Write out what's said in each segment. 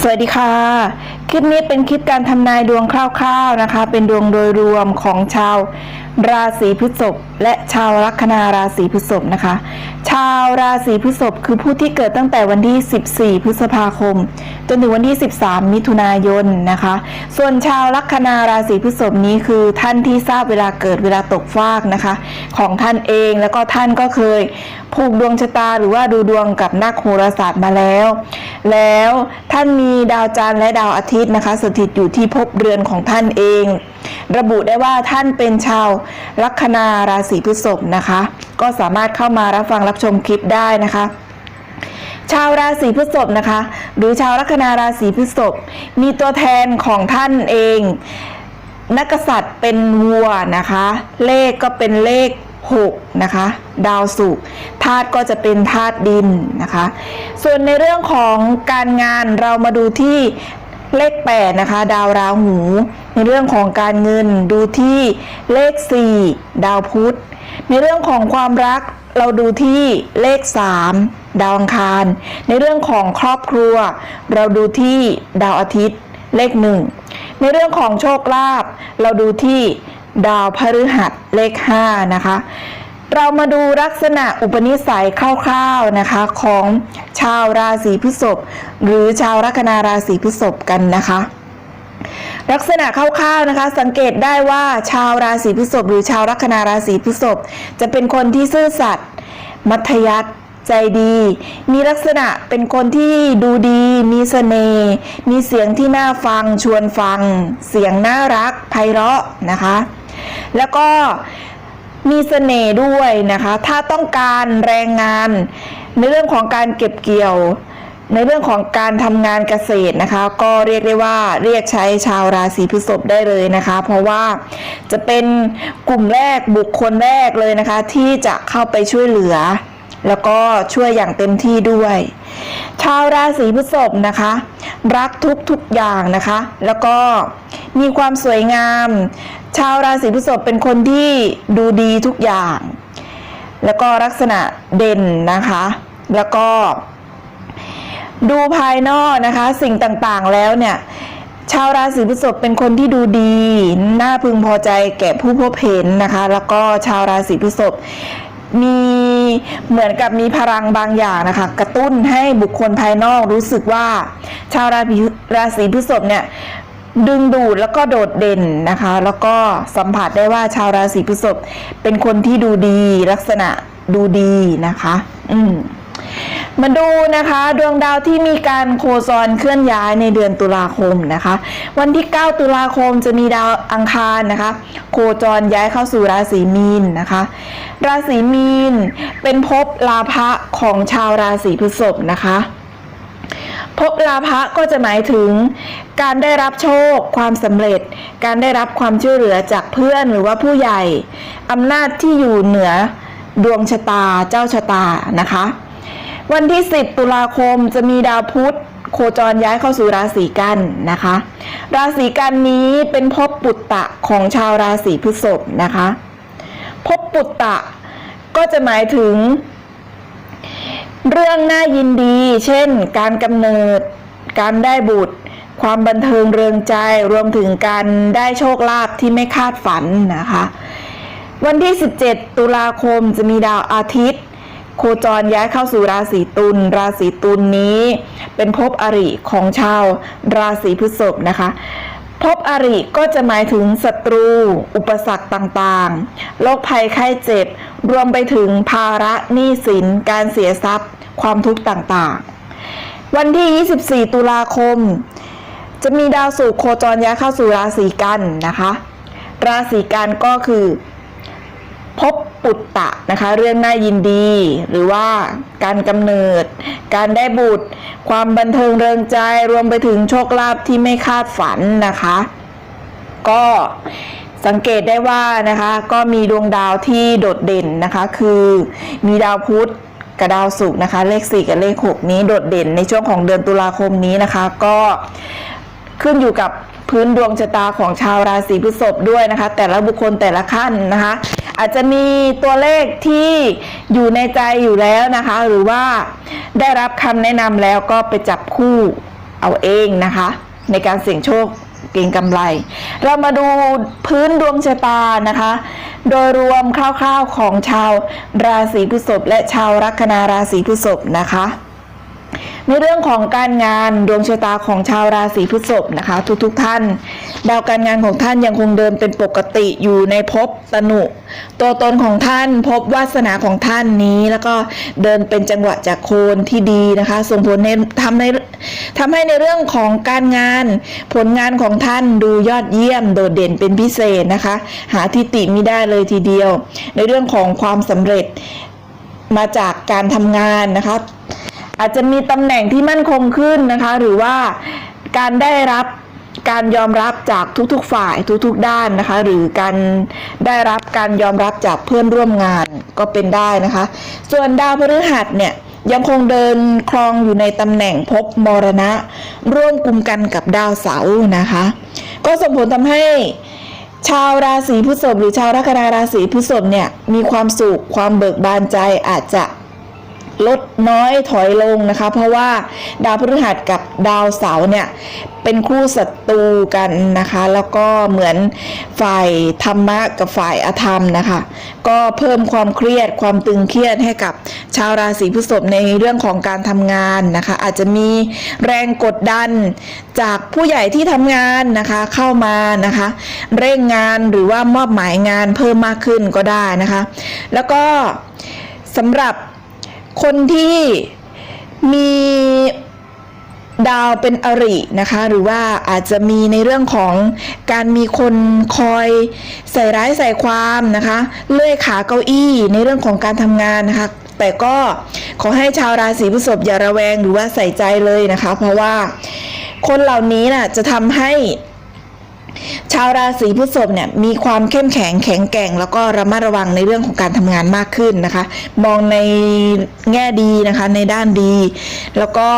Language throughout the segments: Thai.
สวัสดีค่ะ คลิปนี้เป็นคลิปการทำนายดวงคร่าวๆนะคะ เป็นดวงโดยรวมของชาว ราศีพฤษภและชาวลัคนาราศีพฤษภนะคะ ชาวราศีพฤษภคือผู้ที่เกิดตั้งแต่วันที่ 14 พฤษภาคม จนถึงวันที่ 13 มิถุนายนนะคะ ส่วนชาวลัคนาราศีพฤษภนี้คือท่านที่ทราบเวลาเกิดเวลาตกฟากนะคะ ของท่านเองแล้วก็ท่านก็เคยผูกดวงชะตาหรือว่าดูดวงกับนักโหราศาสตร์มาแล้ว แล้วท่านมีดาวจันทร์และดาวอาทิตย์นะคะ สถิตอยู่ที่ภพเรือนของท่านเอง ระบุได้ว่าท่านเป็นชาวลัคนาราศีพฤษภนะคะ ก็สามารถเข้ามารับฟังรับชมคลิปได้นะคะชาวราศีพฤษภนะคะ หรือชาวลัคนาราศีพฤษภมีตัวแทนของท่านเอง นักษัตริย์เป็นวัวนะคะ เลขก็เป็นเลข6นะคะ ดาวศุกร์ธาตุก็จะเป็นธาตุดินนะคะ ส่วนในเรื่องของการงานเรามาดูที่เลข8นะคะ ดาวราหู ในเรื่องของการเงินดูที่เลข 4 ดาวพุธ ในเรื่องของความรักเราดูที่เลข 3 ดาวอังคาร ในเรื่องของครอบครัว เราดูที่ดาวอาทิตย์ เลขหนึ่งในเรื่องของโชคลาภเราดูที่ดาวพฤหัสเลข 5 นะคะ เรามาดูลักษณะอุปนิสัยคร่าวๆนะคะของชาวราศีพฤษภหรือชาวลัคนาราศีพฤษภกันนะคะ ลักษณะคร่าวๆนะคะ สังเกตได้ว่าชาวราศีพฤษภหรือชาวลัคนาราศีพฤษภจะเป็นคนที่ซื่อสัตย์มัธยัสถ์ใจดี มีลักษณะเป็นคนที่ดูดี มีเสน่ห์มีเสียงที่น่าฟังชวนฟัง เสียงน่ารักไพเราะนะคะ แล้วก็มีเสน่ห์ด้วยนะคะ ถ้าต้องการแรงงานในเรื่องของการเก็บเกี่ยว ในเรื่องของการทำงานเกษตรนะคะ ก็เรียกได้ว่าเรียกใช้ชาวราศีพฤษภได้เลยนะคะ เพราะว่าจะเป็นกลุ่มแรกบุคคลแรกเลยนะคะ ที่จะเข้าไปช่วยเหลือ แล้วก็ช่วยอย่างเต็มที่ด้วย ชาวราศีพฤษภนะคะ รักทุกทุกอย่างนะคะ แล้วก็มีความสวยงาม ชาวราศีพฤษภเป็นคนที่ดูดีทุกอย่าง แล้วก็ลักษณะเด่นนะคะ แล้วก็ ดูภายนอกนะคะ สิ่งต่างๆแล้วเนี่ยชาวราศีพฤษภเป็นคนที่ดูดี น่าพึงพอใจแก่ผู้พบเห็นนะคะ แล้วก็ชาวราศีพฤษภมีเหมือนกับมีพลังบางอย่างนะคะ กระตุ้นให้บุคคลภายนอกรู้สึกว่า ชาวราศีราศีพฤษภเนี่ยดึงดูดแล้วก็โดดเด่นนะคะ แล้วก็สัมผัสได้ว่าชาวราศีพฤษภเป็นคนที่ดูดีลักษณะดูดีนะคะ อืม มาดูนะคะดวงดาวที่มีการโคจรเคลื่อนย้ายในเดือนตุลาคมนะคะ วันที่ 9 ตุลาคมจะมีดาวอังคารนะคะ โคจรย้ายเข้าสู่ราศีมีนนะคะ ราศีมีนเป็นภพลาภะของชาวราศีพฤษภนะคะภพลาภะก็จะหมายถึง การได้รับโชค ความสำเร็จ การได้รับความช่วยเหลือจากเพื่อนหรือว่าผู้ใหญ่อำนาจที่อยู่เหนือดวงชะตาเจ้าชะตานะคะ วันที่ 10 ตุลาคมจะมีดาวพุธโคจรย้ายเข้าสู่ราศีกันนะคะ ราศีกันนี้เป็นภพปุตตะของชาวราศีพฤษภนะคะภพปุตตะก็จะหมายถึง เรื่องน่ายินดี เช่น การกำเนิด การได้บุตร ความบันเทิงเริงใจรวมถึงการได้โชคลาภที่ไม่คาดฝันนะคะ วันที่ 17 ตุลาคมจะมีดาวอาทิตย์ โคจรย้ายเข้าสู่ราศีตุล ราศีตุลนี้ เป็นภพอริของชาวราศีพฤษภนะคะภพอริก็จะหมายถึงศัตรู อุปสรรคต่างๆ โรคภัยไข้เจ็บ รวมไปถึงภาระหนี้สิน การเสียทรัพย์ ความทุกข์ต่างๆ วันที่ 24 ตุลาคม จะมีดาวศุกโคจรย้ายเข้าสู่ราศีกันนะคะ ราศีกันก็คือพบ ปุตตะนะคะ เรื่องน่ายินดี หรือว่าการกำเนิด การได้บุตร ความบันเทิงเริงใจรวมไปถึงโชคลาภที่ไม่คาดฝันนะคะ ก็สังเกตได้ว่านะคะก็มีดวงดาวที่โดดเด่นนะคะ คือมีดาวพุธกับดาวศุกร์นะคะ เลข 4 กับเลข 6 นี้โดดเด่นในช่วงของเดือนตุลาคมนี้นะคะ ก็ขึ้นอยู่กับพื้นดวงชะตาของชาวราศีพฤษภด้วยนะคะ แต่ละบุคคลแต่ละขั้นนะคะ อาจจะมีตัวเลขที่อยู่ในใจอยู่แล้วนะคะ หรือว่าได้รับคำแนะนำแล้วก็ไปจับคู่เอาเองนะคะ ในการเสี่ยงโชคเก่งกำไร เรามาดูพื้นดวงชะตานะคะ โดยรวมคร่าวๆของชาวราศีพฤษภและชาวลัคนาราศีพฤษภนะคะ ในเรื่องของการงานดวงชะตาของชาวราศีพฤษภนะคะ ทุกๆทท่าน ดาวการงานของท่านยังคงเดินเป็นปกติอยู่ในภพตนุ ตัวตนของท่านพบวาสนาของท่านนี้ แล้วก็เดินเป็นจังหวะจากโคนที่ดีนะคะส่งผลในทำในทำให้ในเรื่องของการงาน ผลงานของท่านดูยอดเยี่ยมโดดเด่นเป็นพิเศษนะคะ หาทิติไม่ได้เลยทีเดียว ในเรื่องของความสำเร็จมาจากการทำงานนะคะ อาจจะมีตำแหน่งที่มั่นคงขึ้นนะคะ หรือว่าการได้รับการยอมรับจากทุกๆฝ่ายทุกๆด้านนะคะ หรือการได้รับการยอมรับจากเพื่อนร่วมงานก็เป็นได้นะคะ ส่วนดาวพฤหัสเนี่ยยังคงเดินครองอยู่ในตำแหน่งภพมรณะ ร่วมกลุ่มกันกับดาวเสาร์นะคะ ก็ส่งผลทำให้ชาวราศีพฤษภหรือชาวลัคนาราศีพฤษภเนี่ยมีความสุขความเบิกบานใจอาจจะ ลดน้อยถอยลงนะคะ เพราะว่าดาวพฤหัสกับดาวเสาร์เนี่ยเป็นคู่ศัตรูกันนะคะ แล้วก็เหมือนฝ่ายธรรมะกับฝ่ายอธรรมนะคะ ก็เพิ่มความเครียดความตึงเครียดให้กับชาวราศีพฤษภในเรื่องของการทำงานนะคะ อาจจะมีแรงกดดันจากผู้ใหญ่ที่ทำงานนะคะเข้ามานะคะ เร่งงานหรือว่ามอบหมายงานเพิ่มมากขึ้นก็ได้นะคะ แล้วก็สำหรับ คนที่มีดาวเป็นอรินะคะ หรือว่าอาจจะมีในเรื่องของการมีคนคอยใส่ร้ายใส่ความนะคะ เลื่อยขาเก้าอี้ในเรื่องของการทำงานนะคะ แต่ก็ขอให้ชาวราศีพฤษภอย่าระแวงหรือว่าใส่ใจเลยนะคะ เพราะว่าคนเหล่านี้น่ะจะทำให้ ชาวราศีพฤษภเนี่ยมีความเข้มแข็งแข็งแกร่ง แล้วก็ระมัดระวังในเรื่องของการทำงานมากขึ้นนะคะ มองในแง่ดีนะคะในด้านดี แล้วก็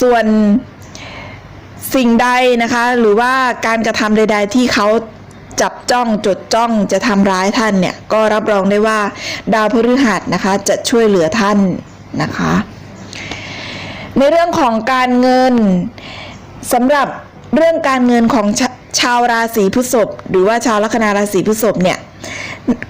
ส่วนสิ่งใดนะคะ หรือว่าการกระทำใด ๆ ที่เขาจับจ้องจดจ้องจะทำร้ายท่านเนี่ย ก็รับรองได้ว่าดาวพฤหัสนะคะ จะช่วยเหลือท่านนะคะ ในเรื่องของการเงินสำหรับ เรื่องการเงินของชาชาวราศีพฤษภหรือว่าชาวลัคนาราศีพฤษภเนี่ย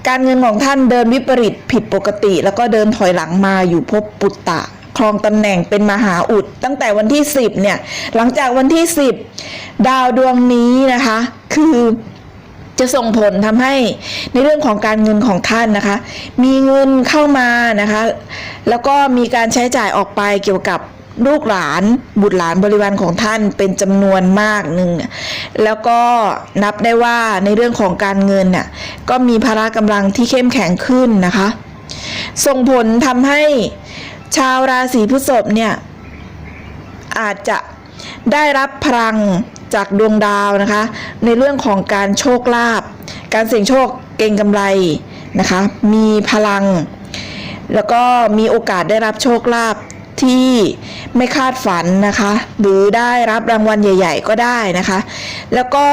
การเงินของท่านเดินวิปริตผิดปกติ แล้วก็เดินถอยหลังมาอยู่ภพปุตตะครองตำแหน่งเป็นมหาอุด ตั้งแต่วันที่ 10เนี่ยหลังจากวันที่ 10 ดาวดวงนี้นะคะ คือจะส่งผลทำให้ในเรื่องของการเงินของท่านนะคะ มีเงินเข้ามานะคะ แล้วก็มีการใช้จ่ายออกไปเกี่ยวกับ ลูกหลานบุตรหลานบริวารของท่านเป็นจำนวนมากหนึ่งแล้วก็นับได้ว่าในเรื่องของการเงินน่ะก็มีพละกำลังที่เข้มแข็งขึ้นนะคะ ส่งผลทำให้ชาวราศีพฤษภเนี่ยอาจจะได้รับพลังจากดวงดาวนะคะ ในเรื่องของการโชคลาภการเสี่ยงโชคเก่งกำไรนะคะ มีพลัง แล้วก็มีโอกาสได้รับโชคลาภ ที่ไม่คาดฝันนะคะ หรือได้รับรางวัลใหญ่ ๆ ก็ได้นะคะ แล้วก็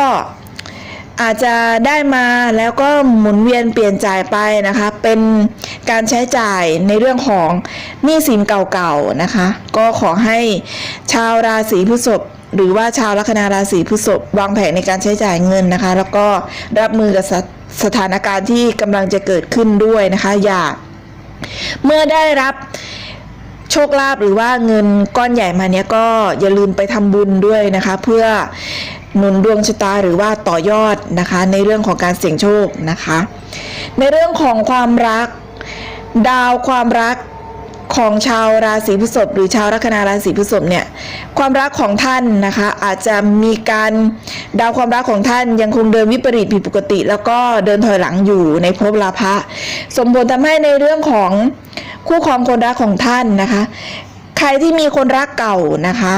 อาจจะได้มาแล้วก็หมุนเวียนเปลี่ยนจ่ายไปนะคะ เป็นการใช้จ่ายในเรื่องของหนี้สินเก่าๆนะคะ ก็ขอให้ชาวราศีพฤษภหรือว่าชาวลัคนาราศีพฤษภวางแผนในการใช้จ่ายเงินนะคะ แล้วก็รับมือกับสถสถานการณ์ที่กำลังจะเกิดขึ้นด้วยนะคะ อย่าเมื่อได้รับ โชคลาภหรือว่าเงินก้อนใหญ่มาเนี้ยก็อย่าลืมไปทำบุญด้วยนะคะ เพื่อหนุนดวงชะตาหรือว่าต่อยอดนะคะ ในเรื่องของการเสี่ยงโชคนะคะ ในเรื่องของความรัก ดาวความรักของชาวราศีพฤษภหรือชาวลัคนาราศีพฤษภเนี่ยความรักของท่านนะคะอาจจะมีการดาวความรักของท่านยังคงเดินวิปริตผิดปกติ แล้วก็เดินถอยหลังอยู่ในภพลาภะสมบูรณ์ทำให้ในเรื่องของ คู่ครองคนรักของท่านนะคะ ใครที่มีคนรักเก่านะคะ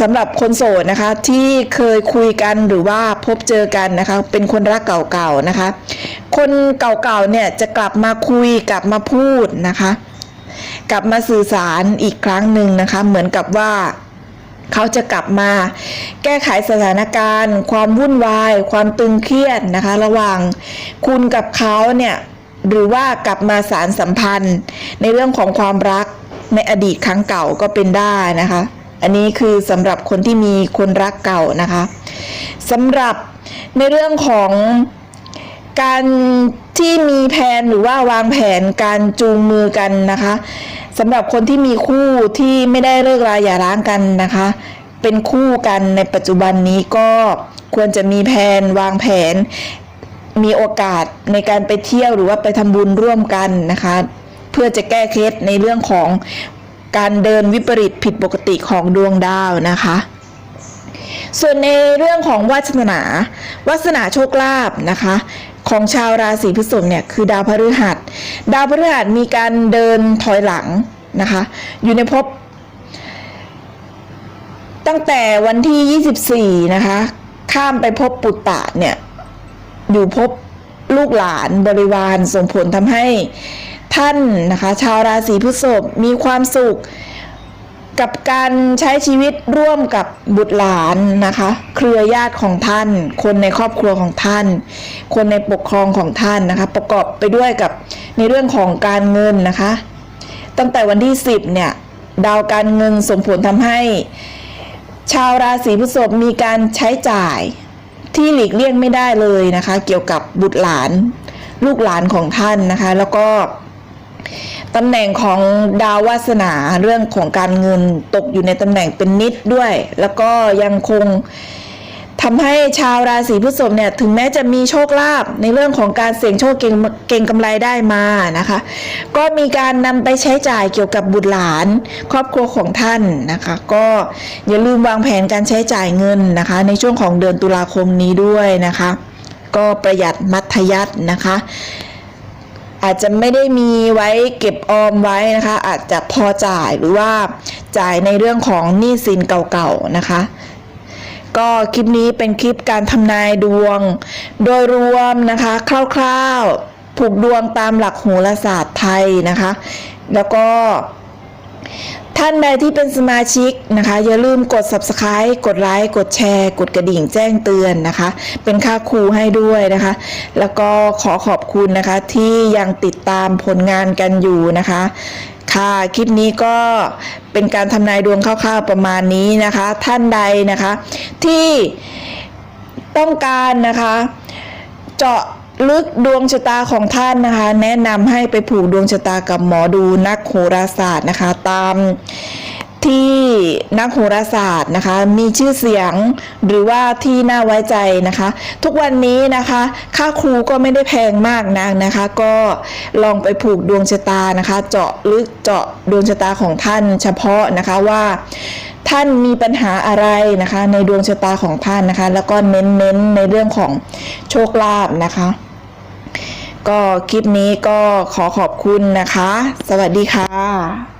สำหรับคนโสดนะคะที่เคยคุยกันหรือว่าพบเจอกันนะคะเป็นคนรักเก่าๆนะคะ คนเก่าๆเนี่ยจะกลับมาคุยกลับมาพูดนะคะ กลับมาสื่อสารอีกครั้งหนึ่งนะคะ เหมือนกับว่าเขาจะกลับมาแก้ไขสถานการณ์ ความวุ่นวาย ความตึงเครียดนะคะ ระหว่างคุณกับเขาเนี่ย หรือว่ากลับมาสารสัมพันธ์ ในเรื่องของความรักในอดีตครั้งเก่าก็เป็นได้นะคะ อันนี้คือสำหรับคนที่มีคนรักเก่านะคะสำหรับในเรื่องของการที่มีแผนหรือว่าวางแผนการจูงมือกันนะคะสำหรับคนที่มีคู่ที่ไม่ได้เลิกราอย่าร้างกันนะคะ เป็นคู่กันในปัจจุบันนี้ก็ควรจะมีแผนวางแผน มีโอกาสในการไปเที่ยวหรือว่าไปทำบุญร่วมกันนะคะ เพื่อจะแก้เคล็ดในเรื่องของการเดินวิปริตผิดปกติของดวงดาวนะคะ ส่วนในเรื่องของวาสนาวาสนาโชคลาภนะคะ ของชาวราศีพฤษภเนี่ยคือดาวพฤหัส ดาวพฤหัสมีการเดินถอยหลังนะคะ อยู่ในภพตั้งแต่วันที่ 24 นะคะ ข้ามไปพบปุตตะเนี่ย อยู่พบลูกหลานบริวารส่งผลทำให้ท่านนะคะ ชาวราศีพฤษภมีความสุขกับการใช้ชีวิตร่วมกับบุตรหลานนะคะ เครือญาติของท่าน คนในครอบครัวของท่าน คนในปกครองของท่านนะคะ ประกอบไปด้วยกับในเรื่องของการเงินนะคะ ตั้งแต่วันที่ 10 เนี่ย ดาวการเงินส่งผลทำให้ ชาวราศีพฤษภมีการใช้จ่าย ที่หลีกเลี่ยงไม่ได้เลยนะคะ เกี่ยวกับบุตรหลานลูกหลานของท่านนะคะ แล้วก็ตำแหน่งของดาววาสนาเรื่องของการเงินตกอยู่ในตำแหน่งเป็นนิดด้วย แล้วก็ยังคง ทำให้ชาวราศีพฤษภเนี่ยถึงแม้จะมีโชคลาภในเรื่องของการเสี่ยงโชคเก่งเก่งกำไรได้มานะคะ ก็มีการนำไปใช้จ่ายเกี่ยวกับบุตรหลาน ครอบครัวของท่านนะคะ ก็อย่าลืมวางแผนการใช้จ่ายเงินนะคะ ในช่วงของเดือนตุลาคมนี้ด้วยนะคะ ก็ประหยัดมัธยัตินะคะอาจจะไม่ได้มีไว้เก็บออมไว้นะคะ อาจจะพอจ่ายหรือว่าจ่ายในเรื่องของหนี้สินเก่าๆนะคะ ก็คลิปนี้เป็นคลิปการทำนายดวง โดยรวมนะคะคร่าวๆ ผูกดวงตามหลักโหราศาสตร์ไทยนะคะ แล้วก็ ท่านใดที่เป็นสมาชิกนะคะ อย่าลืมกด subscribe กดไลค์กดแชร์ กดกระดิ่งแจ้งเตือนนะคะ เป็นค่าครูให้ด้วยนะคะ แล้วก็ขอขอบคุณนะคะที่ยังติดตามผลงานกันอยู่นะคะ ค่ะ คลิปนี้ก็เป็นการทำนายดวงคร่าวๆประมาณนี้นะคะ ท่านใดนะคะที่ต้องการนะคะ เจาะ ลึกดวงชะตาของท่านนะคะ แนะนำให้ไปผูกดวงชะตากับหมอดูนักโหราศาสตร์นะคะ ตาม ที่นักโหราศาสตร์นะคะมีชื่อเสียงหรือว่าที่น่าไว้ใจนะคะ ทุกวันนี้นะคะ ค่าครูก็ไม่ได้แพงมากนักนะคะ ก็ลองไปผูกดวงชะตานะคะ เจาะลึกเจาะดวงชะตาของท่านเฉพาะนะคะว่าท่านมีปัญหาอะไรนะคะ ในดวงชะตาของท่านนะคะ แล้วก็เน้นๆในเรื่องของโชคลาภนะคะ ก็คลิปนี้ก็ขอขอบคุณนะคะ สวัสดีค่ะ